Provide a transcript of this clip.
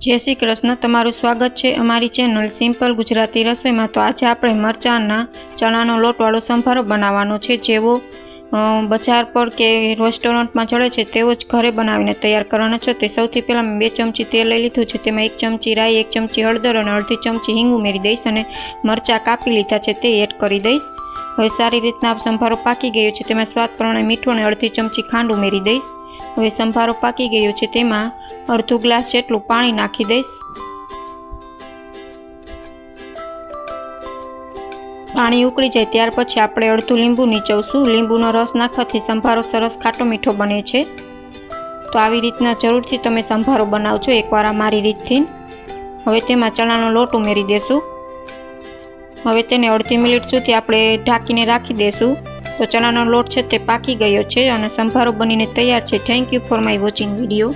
જય શ્રી કૃષ્ણ, તમારું સ્વાગત છે અમારી ચેનલ સિમ્પલ ગુજરાતી રસોઈમાં. તો આજે આપણે મરચાંના ચણાનો લોટવાળો સંભારો બનાવવાનો છે, જેવો બજાર પર કે રેસ્ટોરન્ટમાં ચડે છે તેવો જ ઘરે બનાવીને તૈયાર કરવાનો છે. તે સૌથી પહેલાં મેં બે ચમચી તેલ લઈ લીધું છે, તેમાં એક ચમચી રાઈ, એક ચમચી હળદર અને અડધી ચમચી હિંગ ઉમેરી દઈશ અને મરચાં કાપી લીધા છે તે એડ કરી દઈશ. હવે સારી રીતના સંભારો પાકી ગયો છે, તેમાં સ્વાદ પ્રમાણે મીઠું અને અડધી ચમચી ખાંડ ઉમેરી દઈશ. હવે સંભારો પાકી ગયો છે, તેમાં અડધું ગ્લાસ જેટલું પાણી નાખી દઈશ. પાણી ઉકળી જાય ત્યાર પછી આપણે અડધું લીંબુ નીચવશું. લીંબુનો રસ નાખવાથી સંભારો સરસ ખાટો મીઠો બને છે. તો આવી રીતના જરૂરથી તમે સંભારો બનાવજો એકવાર આ મારી રીતથી. હવે તેમાં ચણાનો લોટ ઉમેરી દેશું. હવે તેને અડધી મિનિટ સુધી આપણે ઢાંકીને રાખી દેશું. તો ચણાનો લોટ છે તે પાકી ગયો છે અને સંભારો બનીને તૈયાર છે. Thank you for my watching video